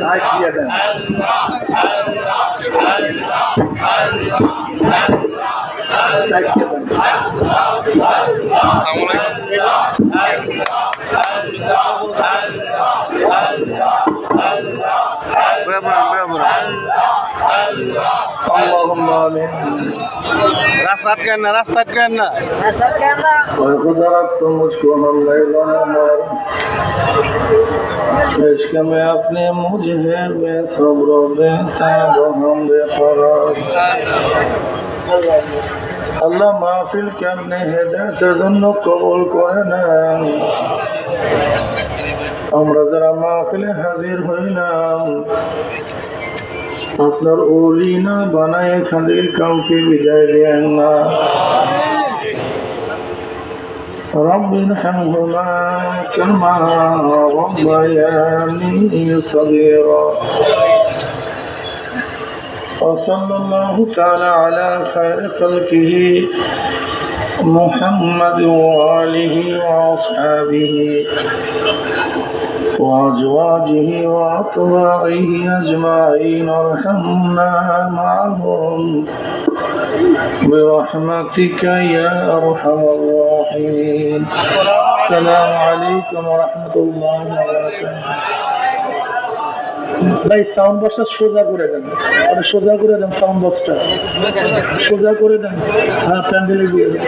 Light দিয়ে रास्ता अटके ना रास्ता अटके ना रास्ता अटके ना तुम मुझको हम इश्क में अपने मुझे में सब रो देता वो हम बेफरार। আল্লাহ মাহফিল কেমনে হেদায়তের জন্য কবল করে নেন আমরা যারা মাহফিলে হাজির হইলাম আপনার ওলি না বানায় এখানে কাউকে বিদায় দেন না رب ارحمهما كما ربياني صغيرا وصلى الله تعالى على خير خلقه محمد وآله وأصحابه وأزواجه وأطباعه أجمعين ارحمنا معهم. برحمتك يا أرحم الراحمين. السلام عليكم ورحمة الله وبركاته. ভাই সাউন্ড বক্সটা সোজা করে দেন। ওটা সোজা করে দেন সাউন্ড বক্সটা সোজা করে দেন। হ্যাঁ প্যান্ডেলে দিয়ে দেন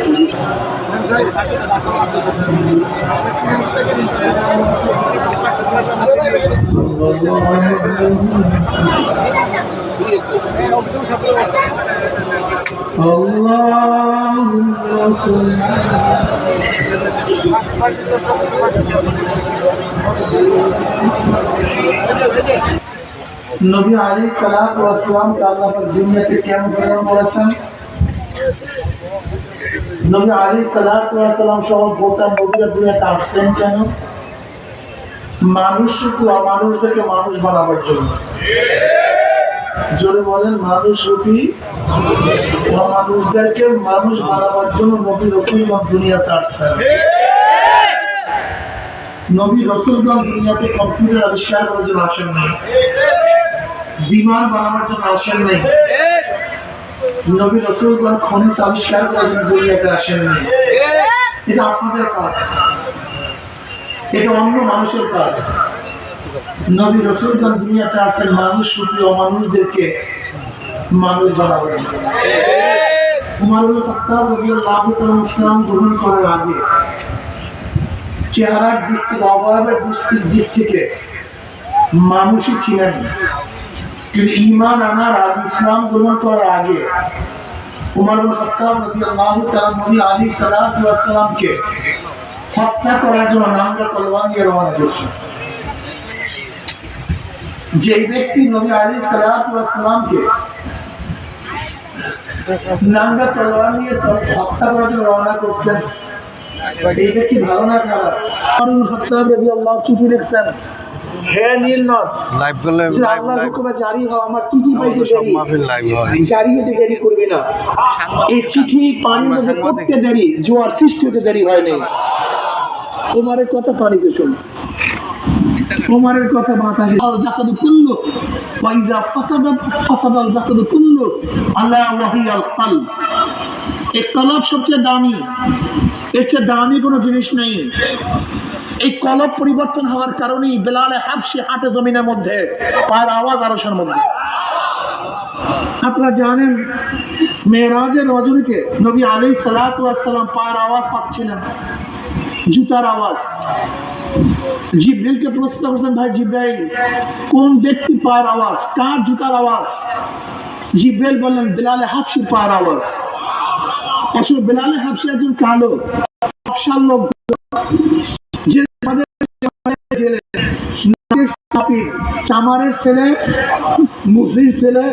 اللهم صل নবী আলী সালাত ওয়াসলাম কে আল্লাহ পাক দুনিয়াতে কেন প্রেরণ করেছেন নবী আলী সালাত ওয়াসলাম সহ গোটা নবীরা দুনিয়াতে আসছেন কেন মানুষ শুধু অমানুষদেরকে মানুষ বানাবার জন্য জোরে বলেন, মানুষ রূপী অমানুষদেরকে মানুষ বানাবার জন্য নবী রসুলগঞ্জ দুনিয়াতে আসছেন নবী রসুলগঞ্জ দুনিয়াতে কম্পিউটার আবিষ্কার করার জন্য আসেন নাই। বিমান বানাবার জন্য আসেন নাই। নবী রসুলগঞ্জ খনিজ আবিষ্কার করার জন্য দুনিয়াতে আসেন নাই। এটা আপনাদের কাজ। এটা অন্য মানুষের কাজ। নবী রসুলগঞ্জ দুনিয়াতে আসেন, মানুষ রূপী অমানুষদেরকে মানুষ বানাবেন ইসলাম গ্রহণ করার আগে চেহারার দিক থেকে সাল্লাল্লাহু হত্যা করার জন্য নামটা তলোয়ার দিয়ে রওনা করছেন যে ব্যক্তি নবী আলী ওয়াসাল্লামকে নামটা তলোয়ার নিয়ে হত্যা করার জন্য রওনা করছেন এই ব্যক্তি ভালো না খারাপ? উমর বিন খাত্তাব চিঠি লিখছেন হে নীলনদ লাইভ করলে যে লাইভ আল্লাহ লাইভ হুকুমে জারি হওয়া আমার চিঠি পাইতে সব দেরি। মাহফিল লাইভ হয়। জারি হতে দেরি করবি না। এই চিঠি পানির মধ্যে পড়তে দেরি জোয়ার সৃষ্টি হতে দেরি হয় নাই। তোমারের কথা পানিতে শোন কথা আল জাসাদু কুল্লু ওয়াইজা ফাসাদা জাসাদু কুল্লু আলা ওয়াহিয়াল কলব এই কলব সবচেয়ে দামি, এর চেয়ে দামি কোনো জিনিস নেই। এই কলব পরিবর্তন হওয়ার কারণেই বেলালে হাফসি হাটে জমিনের মধ্যে, পায়ের আওয়াজ আরসের মধ্যে। আপনারা জানেন, মেয়েরাজের রজনীতে নবী আলী সালাতাম পায়ের আওয়াজ পাচ্ছিলেন। জুতার আওয়াজ। জিব্রাইলকে প্রশ্ন করছেন, ভাই জিব্রাইল, কোন ব্যক্তি পায়ের আওয়াজ? কার জুতার আওয়াজ? জিব্রাইল বললেন, বেলালে হাফসির পায়ের আওয়াজ। আসলে বেলালে হাফসি একজন কালো ব্যবসার লোক। চামারের ছেলে মুসলির ছেলে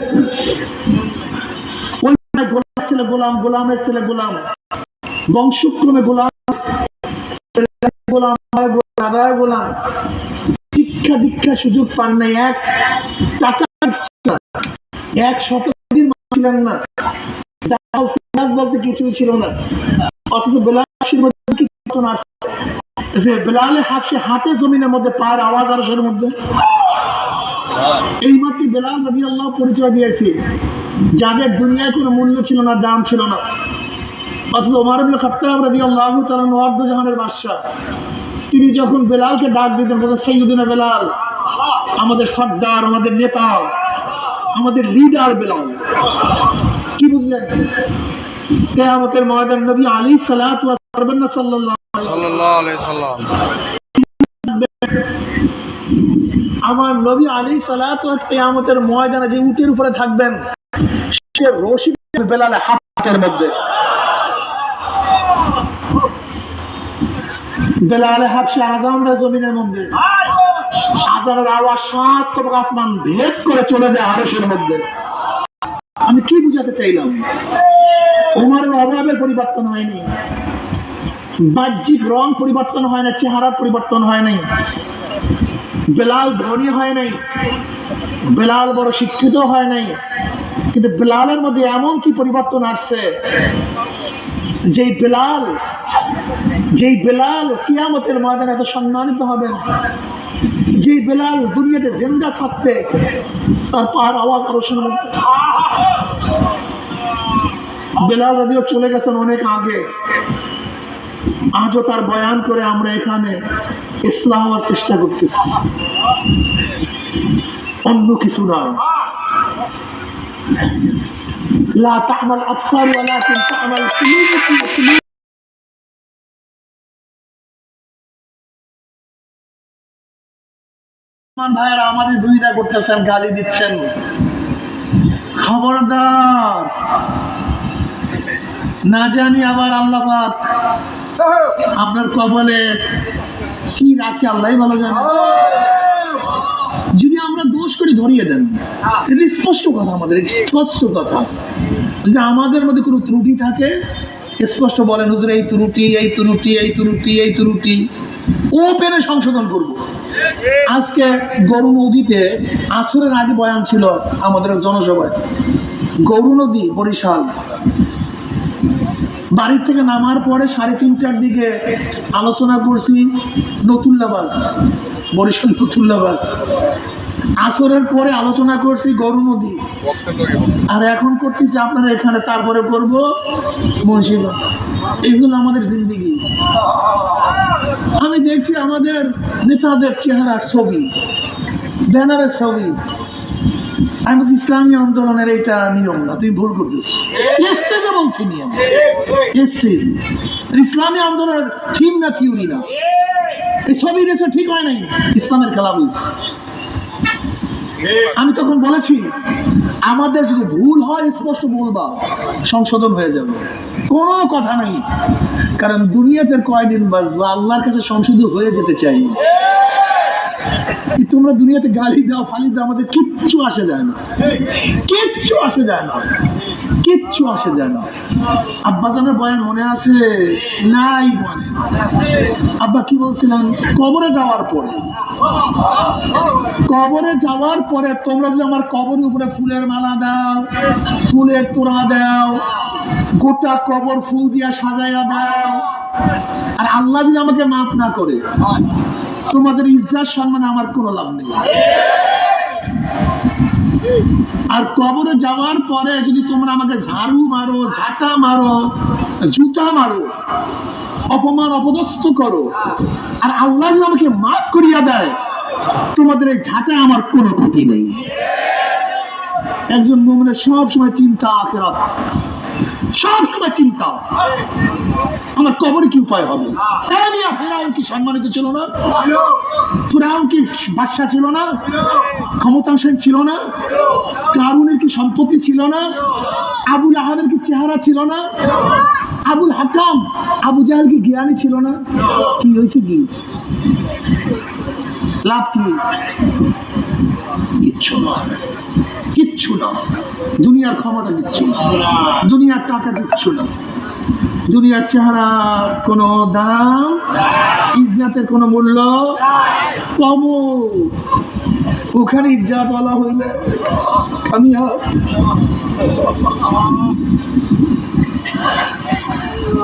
গোলাম ছেলে, গোলাম, গোলামের ছেলে গোলাম, বংশক্রমে গোলাম। গোলাম হয় গোলাম, শিক্ষা দীক্ষা সুযোগ পান নাই এক টাকা এক শতাব্দীর ছিলেন না। বেলালে হাতে জমিনের মধ্যে পায়ের আওয়াজ মধ্যে। বেলাল পরিচয় দিয়েছি। যাদের দুনিয়ায় কোনো মূল্য ছিল না দাম ছিল না। ওমর ইবনে খাত্তাব রাদিয়াল্লাহু তাআলা অর্ধ জাহানের বাদশা তিনি যখন বেলালকে ডাক দিতেন বলতেন সৈয়দুনা বেলাল আমাদের সর্দার আমাদের নেতা আমাদের লিডার বেলাল। কি বুঝলেন? কেয়ামতের ময়দান নবী আলী সালাত সাল্লাল্লাহু আলাইহি সাল্লাম আমার নবী আলী সালাত ওয়া কেয়ামতের ময়দানে যে উটের উপরে থাকবেন সে রশি বেলালে হাতের মধ্যে। বেলালে হাফসে দেয় জমিনের মধ্যে। আজানের আওয়াজ সাত তবক আসমান ভেদ করে চলে যায় আরসের মধ্যে। আমি কি বুঝাতে চাইলাম? ওমারের অভাবের পরিবর্তন হয়নি। বাহ্যিক রং পরিবর্তন হয় না চেহারার পরিবর্তন হয় নাই। বেলাল ধনী হয় নাই। বেলাল বড় শিক্ষিত হয় নাই। কিন্তু বেলালের মধ্যে এমন কি পরিবর্তন আসছে? যেই বেলাল যেই বেলাল কিয়ামতের ময়দানে এত সম্মানিত হবেন যেই বেলাল দুনিয়াতে জেন্দা থাকতে তার পাহাড় আওয়াজ আরও শুনবেন বেলাল যদিও চলে গেছেন অনেক আগে, আজও তার বয়ান করে আমরা এখানে ইসলাম হওয়ার চেষ্টা করতেছি। অন্য কিছু না لا تعمل أبصار ولكن تعمل قلوب في قلوب মুসলমান ভাইয়েরা আমাদের দুইটা করতেছেন গালি দিচ্ছেন খবরদার না জানি আবার আল্লাহ পাক আপনার কবলে কি রাখে আল্লাহ ভালো জানে যদি আমরা দোষ করে ধরিয়ে দেন। এটা স্পষ্ট কথা আমাদের স্পষ্ট কথা। যদি আমাদের মধ্যে কোনো ত্রুটি থাকে, স্পষ্ট বলেন, হুজুর, এই ত্রুটি এই ত্রুটি এই ত্রুটি এই ত্রুটি। ও পেনে সংশোধন করব। আজকে গরু নদীতে আসরের আগে বয়ান ছিল আমাদের জনসভায়। গরু নদী, বরিশাল। বাড়ির থেকে নামার পরে সাড়ে তিনটার দিকে আলোচনা করছি নতুল্লাবাজ বরিশাল নতুল্লাবাজ আসরের পরে আলোচনা করছি গরু নদী। আর এখন করতেছি আপনারা এখানে তারপরে করব মুন্সিগঞ্জ। এগুলো আমাদের জিন্দিগি। আমি দেখছি আমাদের নেতাদের চেহারার ছবি ব্যানারের ছবি। আমি বলছি ইসলামী আন্দোলনের এটা নিয়ম না তুই ভুল করতেছিস। স্টেজে বলছি নিয়ম। স্টেজ। ইসলামী আন্দোলনের থিম না থিওরি না। এই ছবি ঠিক হয় নাই। ইসলামের খেলা বলছি আমি তখন বলেছি, আমাদের যদি ভুল হয়, স্পষ্ট বলবা সংশোধন হয়ে যাবে। কোনো কথা নেই। কারণ দুনিয়াতে কয়দিন বাঁচবো? আল্লাহর কাছে সংশোধন হয়ে যেতে চাই। তোমরা দুনিয়াতে গালি দাও, ফালি দাও, আমাদের কিচ্ছু আসে যায় না। কিচ্ছু আসে যায় না। কিচ্ছু আসে যায় না। আব্বাজানের বয়ান মনে আছে? নাই আব্বা কি বলছিলেন? কবরে যাওয়ার পরে। কবরে যাওয়ার পরে তোমরা যদি আমার কবরের উপরে ফুলের মালা দাও, ফুলের তোড়া দাও, গোটা কবর ফুল দিয়া সাজাইয়া দাও, আর আল্লাহ যদি আমাকে মাফ না করে তোমাদের ইজ্জাত সম্মানে আমার কোনো লাভ নেই। আর কবরে যাওয়ার পরে যদি তোমরা আমাকে ঝাড়ু মারো, ঝাঁটা মারো, জুতা মারো, অপমান অপদস্থ করো, আর আল্লাহ আমাকে মাফ করিয়া দেয়, তোমাদের এই ঝাঁটা আমার কোনো ক্ষতি নেই। একজন মোমনের সব সময় চিন্তা আখেরাত। সব সময় চিন্তা। আমার কবরে কি উপায় হবে? ফেরাউন কি সম্মানিত ছিল না? ফেরাউন কি বাদশা ছিল না? ক্ষমতাশীল ছিল না? কারুনের কি সম্পত্তি ছিল না? আবুল আহাদের কি চেহারা ছিল না? আবুল হাকাম, আবু জাহাল কি জ্ঞানী ছিল না? কি হয়েছে কি? লাভ কি? কিচ্ছু না। কিচ্ছু না। দুনিয়ার ক্ষমতা দিচ্ছি দুনিয়ার টাকা দিচ্ছ না। দুনিয়ার চেহারা কোনো দাম, ইজ্জাতের কোনো মূল্য কম ওখানে ইজ্জাত বলা হইলে আমি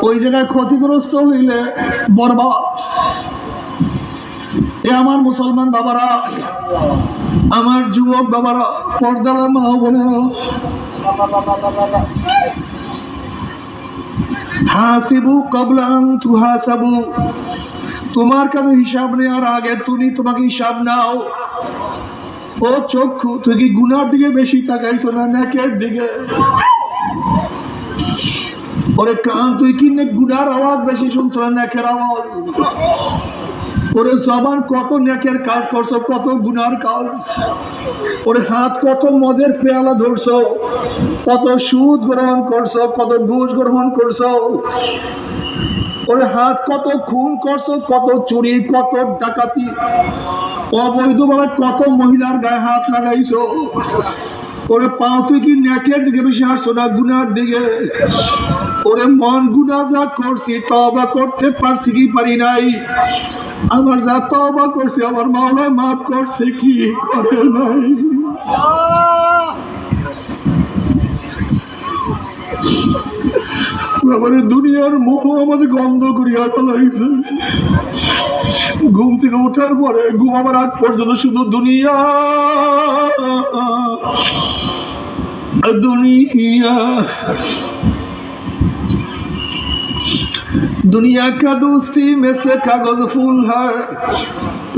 ওই জায়গায় ক্ষতিগ্রস্ত হইলে বরবাদ। এ আমার মুসলমান বাবারা আমার যুবক বাবারা, পর্দালা মা বোনেরা। হাসিবু কবলাং তুহাসাবু। তোমার কাছে হিসাব নেওয়ার আগে তুমি তোমাকে হিসাব নাও। ও চক্ষু তুই কি গুনার দিকে বেশি তাকাইছো না নাকের দিকে? ওরে কান, তুই কি গুনার আওয়াজ বেশি শুনছো না নাকের আওয়াজ? ওরে জবান কত নেকের কাজ করছ, কত গুনার কাজ। ওরে হাত কত মদের পেয়ালা ধরছো, কত সুদ গ্রহণ করছ, কত ঘুষ গ্রহণ করছ। ওরে হাত কত খুন করছ, কত চুরি, কত ডাকাতি। অবৈধভাবে কত মহিলার গায়ে হাত লাগাইছো। ওরে পাও তুই কি নেকের দিকে বেশি হাসছো না গুনার দিকে? ওরে মন গুনা যা করছি তবা করতে পারছি কি পারি নাই? আমার যা তবা করছি, আমার মাওলা মাফ করছে কি করে নাই? দুনিয়ার মোহ আমাদের গন্ধ করিয়া ফেলাইছে। ঘুম থেকে ওঠার পরে, ঘুম আমার আগ পর্যন্ত শুধু দুনিয়া। দুনিয়া। दुनिया का दोस्ती में से कागज फूल है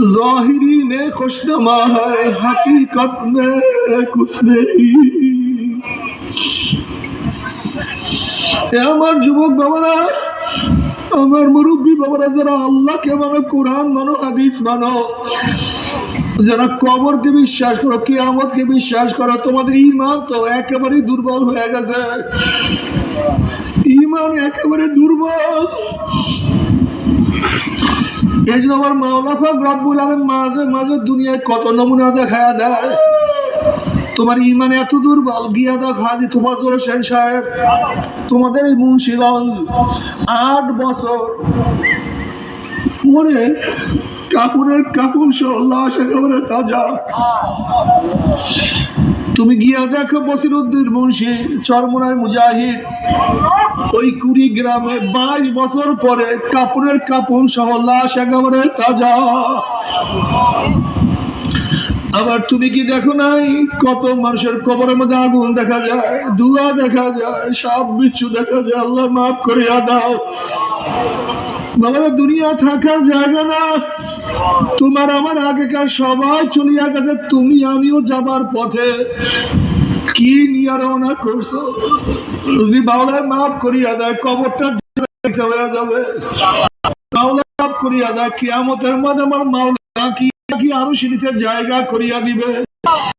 जाहिरी में खुशनुमा है हकीकत में कुछ नहीं এ আমার যুবক বাবারা আমার মুরব্বী বাবারা যারা আল্লাহকে মানো কোরআন মানো হাদিস মানো যারা কবরকে বিশ্বাস করো কেয়ামতকে বিশ্বাস করো তোমাদের ইমান তো একেবারে দুর্বল হয়ে গেছে ইমান একেবারে দুর্বল। এই জন্য আমার মাওলা ফাক রব্বুল আলম মাঝে মাঝে দুনিয়ায় কত নমুনা দেখা দেয়। তোমার ইমান এত দুর্বল, গিয়া দেখ হাজি তোমার সেন সাহেব। তোমাদের এই মুন্সিগঞ্জ আট বছর পরে কাপড়ের কাপড় সহ লাশ একেবারে তাজা। তুমি গিয়া দেখো বসিরুদ্দিন মুন্সি চরমনায় মুজাহিদ। ওই কুড়ি গ্রামে বাইশ বছর পরে কাপড়ের কাপড় সহ লাশ একেবারে তাজা। আবার তুমি কি দেখো নাই? কত মানুষের কবরের মধ্যে আগুন দেখা যায়, ধোঁয়া দেখা যায়, সব বিচ্ছু দেখা যায়। আল্লাহ মাফ করিয়া দাও। বাবারা, দুনিয়া থাকার জায়গা না। তোমার আমার আগেকার সবাই চলিয়া গেছে, তুমি আমিও যাবার পথে। কি নিয়ে রওনা করছ? যদি বাউলায় মাফ করিয়া দেয়, কবরটা যাবে। মাওলা মাফ করিয়া দেয়, কিয়ামতের মাঝে আমার মাওলা কি আরও সিঁড়িতে জায়গা করিয়া দিবে?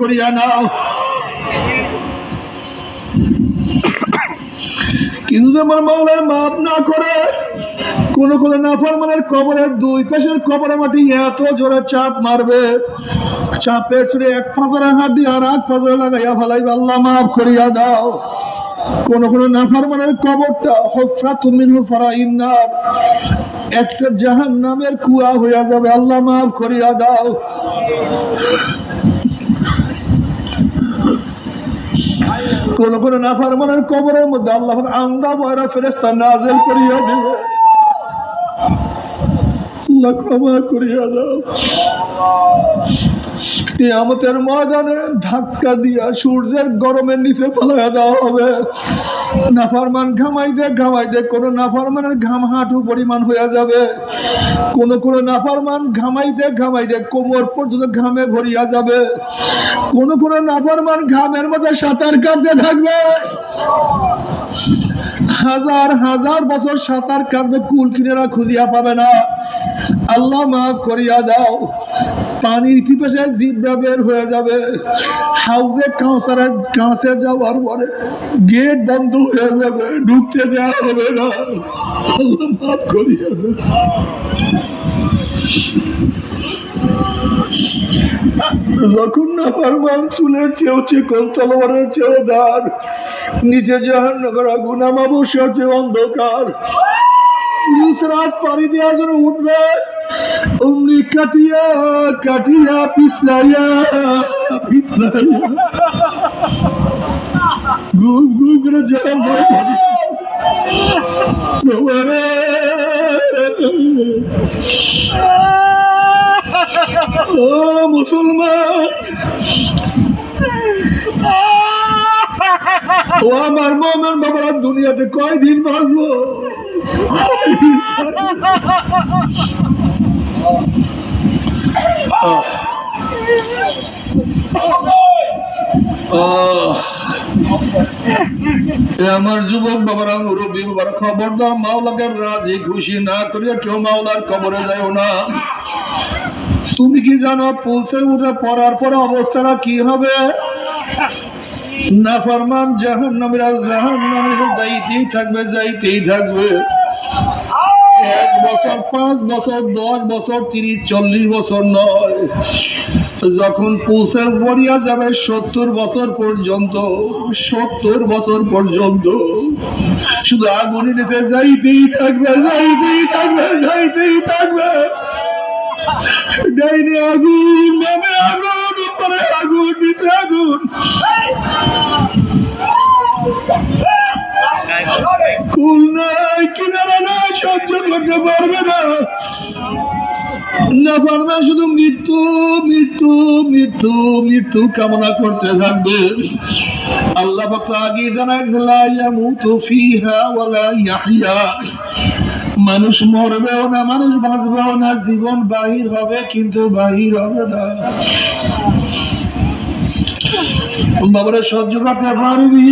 করিয়া নাও। কিন্তু আমার মাওলায় মাফ না করে, কোন কোন নাফরমানের কবরের দুই পাশের কবরের মাটি এত জোরে চাপ মারবে, চাপের ছুড়ে এক পাঁচরে হাত দিয়ে আর এক পাঁচরে লাগাইয়া ফেলাইবে, আল্লাহ মাফ করিয়া দাও। কোন কোন নাফরমানের কবরটা হফরা তুমি ফরা ইন্নার একটা জাহান নামের কুয়া হইয়া যাবে, আল্লাহ মাফ করিয়া দাও। কোন কোন নাফারমানের কবরের মধ্যে আল্লাহ আন্দা বয়রা ফেরেস্তা নাজেল করিয়া দিবে। আল্লাহ ক্ষমা করিয়া দাও। কিয়ামতের ময়দানে ধাক্কা দিয়া সূর্যের গরমের নিচে দেওয়া হবে। নাফারমান ঘামাই দে, ঘামাই কোনো নাফারমানের ঘাম হাঁটু পরিমাণ যাবে। কোন কোন নাফারমান ঘামাই দে ঘামাই দে, কোমর পর্যন্ত ঘামে ভরিয়া যাবে। কোন কোন নাফারমান ঘামের মধ্যে সাঁতার কাটতে থাকবে। হাজার হাজার বছর সাঁতার কাটবে কুল কিনেরা খুঁজিয়া পাবে না। আল্লাহ মাফ করিয়া দাও। পানির পিপাসায় জিব্রা বের হয়ে যাবে। হাউজে কাঁসারের কাঁচে যাওয়ার পরে গেট বন্ধ হয়ে যাবে, ঢুকতে দেওয়া হবে না। আল্লাহ মাফ করিয়া দেন। যখন না পারবান চুলের চেয়েও চিকন, তলোয়ারের চেয়েও দার নিচে জাহান নগর আগুন আমাবস্যার চেয়ে অন্ধকার রাত পাড়ি দেওয়ার জন্য উঠবে। অমনি কাটিয়া কাটিয়া, পিছলাইয়া পিছলাইয়া। গুম গুম করে জাহান ও মুসলমান। ও আমার মোমেন বাবার দুনিয়াতে কয়দিন বাঁচবো? আমার যুবক বাবারা, মুরব্বী বাবারা, খবরদার মাওলাকে রাজি খুশি না করিয়া কেউ মাওলার কবরে যায় না। তুমি কি জানো পৌঁছে উঠে পড়ার পরে অবস্থাটা কি হবে? না ফরমান জাহান জাহান যাইতেই থাকবে যাইতেই থাকবে। এক বছর পাঁচ বছর দশ বছর তিরিশ চল্লিশ বছর নয়। যখন পৌঁছে পড়িয়া যাবে সত্তর বছর পর্যন্ত, সত্তর বছর পর্যন্ত। শুধু আগুনে নিচে যাইতেই থাকবে যাইতেই থাকবে যাইতেই থাকবে। ডাইনে আগুন বামে আগুন। উপরে আগুন, নিচে আগুন। কুল নাই, কিনারা নাই, সহ্য করতে পারবে না। না পারবে শুধু মৃত্যু মৃত্যু মৃত্যু মৃত্যু কামনা করতে থাকবে। আল্লাহ আগে জানাই লা ইয়ামুতু ফিহা ওয়ালা ইয়াহইয়া। মানুষ মরবেও না, মানুষ বাঁচবেও না, জীবন বাহির হবে কিন্তু বাহির হবে না। বাবারা সহ্য করতে পারবি।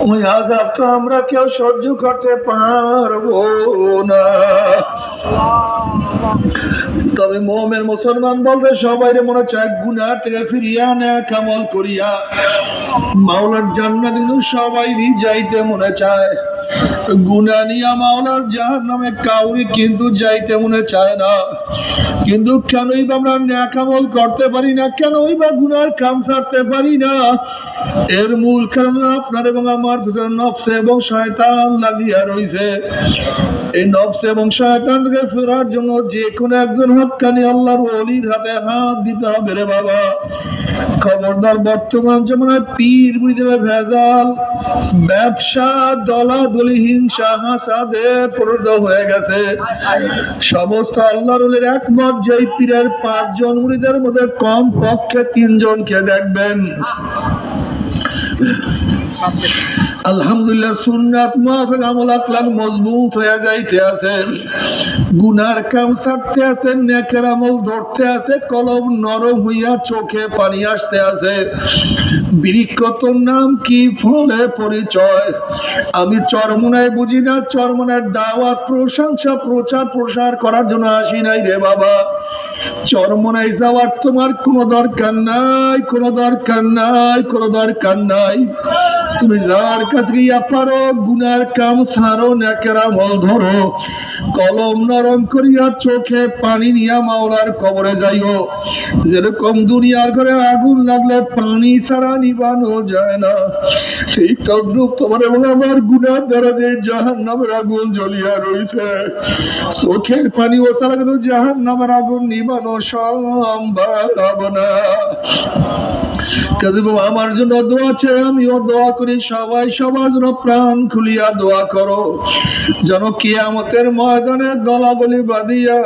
ওই আমরা কেউ সহ্য করতে পারব না। তবে মোমের মুসলমান বলতে সবাই মনে চায় গুনার থেকে ফিরিয়া না কামল করিয়া। মাওলার জান্নাত কিন্তু সবাই যাইতে মনে চায়। গুনা নিয়া মাওলার নামে কাউরি কিন্তু যাইতে মনে চায় না। কিন্তু কেনই বা আমরা ন্যাকামল করতে পারি না, কেনই বা গুনার কাম পারি না। এর মূল কারণ আপনার এবং আমার পিছনে নফসে এবং শয়তান লাগিয়া রইছে। এই নফস এবং শয়তান থেকে ফেরার জন্য যে কোনো একজন হকানি আল্লাহর অলির হাতে হাত দিতে হবে রে বাবা। খবরদার বর্তমান জমানায় পীর বুঝতে ভেজাল, ব্যবসা দলাদলি হিংসা হাসাদে পরিণত হয়ে গেছে। সমস্ত আল্লাহর অলির একমত, যেই পীরের পাঁচজন মুড়িদের মধ্যে কম পক্ষে তিনজনকে দেখবেন। মজবুত আছে। আমি চরমনায় বুঝি না, চরমনার দাওয়াত, প্রশংসা, প্রচার, প্রসার করার জন্য আসি নাই রে বাবা। চরমনায় যাওয়ার তোমার কোনো দরকার নাই, কোনো দরকার নাই, কোনো দরকার নাই। তুমি যার কাছে গিয়া পারো, গুনার কাম সারো নেকের আমল ধরো। কলম নরম করিয়া চোখে পানি নিয়া মাওলার কবরে যাইও। যেরকম দুনিয়ার ঘরে আগুন লাগলে পানি ছাড়া নিবানো যায় না। তদ্রুপ তোমার এবং আমার গুনার দ্বারা যে জাহান নামের আগুন জ্বলিয়া রইছে। চোখের পানি ও ছাড়া কিন্তু জাহান নামের আগুন নিবানো সম্ভব না। কাজে আমার জন্য দোয়া আছে আমিও দোয়া করি, সবাই সবার জন্য প্রাণ খুলিয়া দোয়া করো। যেন কিয়ামতের ময়দানে গলাগলি বাঁধিয়া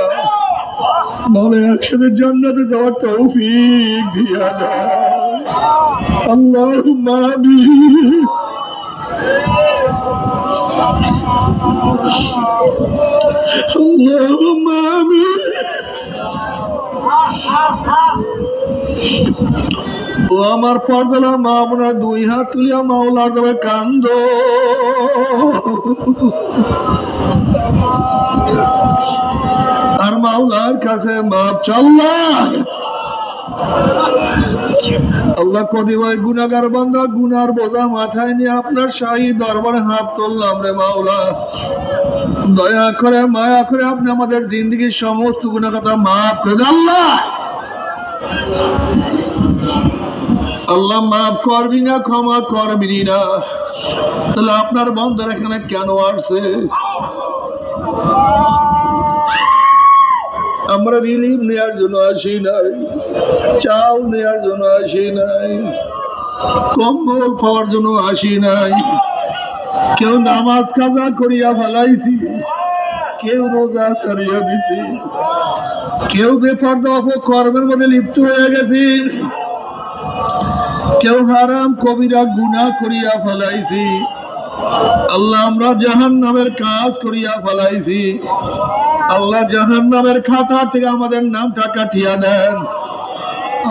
বলে একসাথে জান্নাতে যাওয়ার তৌফিক দিয়া দাও। আল্লাহ মাবি আল্লাহ মাবি ও আমার পর্দলা মা আপনার দুই হাত তুলিয়া মাওলার দেবে কান্দ। আর মাওলার কাছে মাপ চল্লা আল্লাহ কদিবাই গুনাগার বান্দা গুনার বোঝা মাথায় নিয়ে আপনার শাহী দরবারে হাত তুললাম রে মাওলা। দয়া করে, মায়া করে আপনি আমাদের জিন্দগির সমস্ত গুণা কথা মাফ করে আল্লাহ। আল্লাহ মাফ করবি না, ক্ষমা করবি না। তাহলে আপনার বন্ধুর এখানে কেন আসছে? আমরা রিলিফ নেওয়ার জন্য আসি নাই, চাল নেওয়ার জন্য আসি নাই, কম্বল পাওয়ার জন্য আসি নাই। কেউ নামাজ কাজা করিয়া ফেলাইছি, কেউ রোজা সারিয়া দিছি। কেউ বেপর্দা কর্মের মধ্যে লিপ্ত হয়ে গেছি। কেউ হারাম কবিরা গুনাহ করিয়া ফেলাইছি। আল্লাহ আমরা জাহান নামের কাজ করিয়া ফেলাইছি। আল্লাহ জাহান নামের খাতা থেকে আমাদের নামটা কাটিয়া দেন।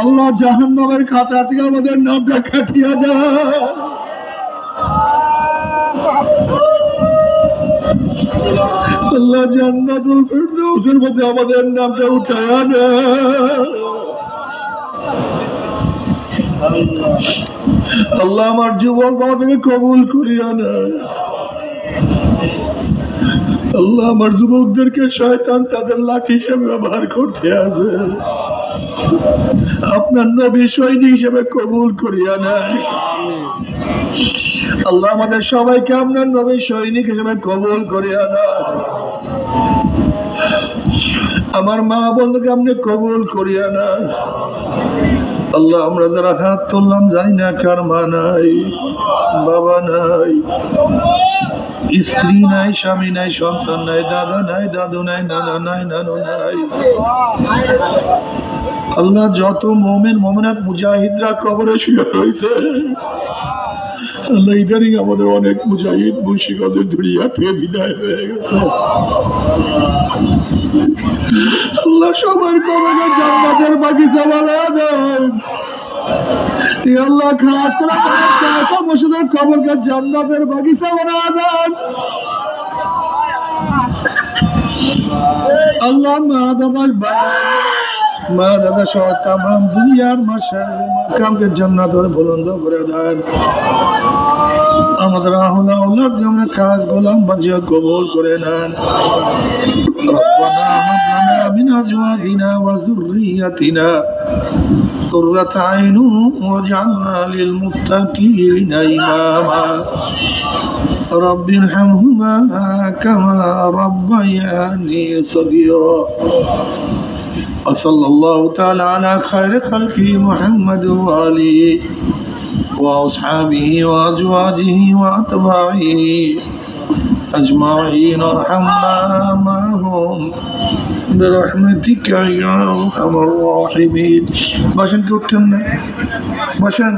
আল্লাহ জাহান নামের খাতা থেকে আমাদের নামটা কাটিয়া দেন। আল্লাহ জান্নাতুল ফিরদাউসের মধ্যে আমাদের নামটা উঠায় না। আল্লাহ আমার যুবক বাবাকে কবুল করিয়া নেয় আল্লাহ আমার যুবকদেরকে শয়তান তাদের লাঠি হিসেবে ব্যবহার করতে আছে। আপনার নবী সৈনিক হিসেবে কবুল করিয়া নেয় আল্লাহ আমাদের সবাইকে আপনার নবী সৈনিক হিসেবে কবুল করিয়া নেয় আমার মা বন্ধুকে আপনি কবুল করিয়া নেন। আল্লাহ, আমরা যারা হাত তুললাম, জানি না কার মা নাই, বাবা নাই, স্ত্রী নাই, স্বামী নাই, সন্তান নাই, দাদা নাই, দাদু নাই, নানা নাই, নানু নাই। আল্লাহ যত মোমেন, মোমেনাত মুজাহিদরা কবরে শুয়ে রয়েছে। আল্লাহ ইদানিং আমাদের অনেক মুজাহিদ, মুন্সিগঞ্জের ধুরিয়া পেয়ে বিদায় হয়ে গেছে। আল্লাহ সবার কবরে জান্নাতের বাগিচা বানা দেন। আল্লাহ খাস করে মসজিদের কবরকে জান্নাতের বাগিচা বানা দেন। আল্লাহ মা দাদা মা দাদা সহ তাম দুনিয়ার মাসাদের মাকামকে জান্নাতের বুলন্দ করে দেন আমাদের আহলা আওলাদ আমরা কাজ গোলাম বাজিয়া কবুল করে নেন ربنا هب لنا من ازواجنا وذريتنا قرة عين واجعلنا للمتقين اماما رب ارحمهما كما ربياني صغيرا وصلى الله تعالى على خير خلقه محمد وآله وأصحابه وأزواجه وأتباعه أجمعين ارحمنا معهم برحمتك يا أرحم الراحمين. باشن كنتم باشن.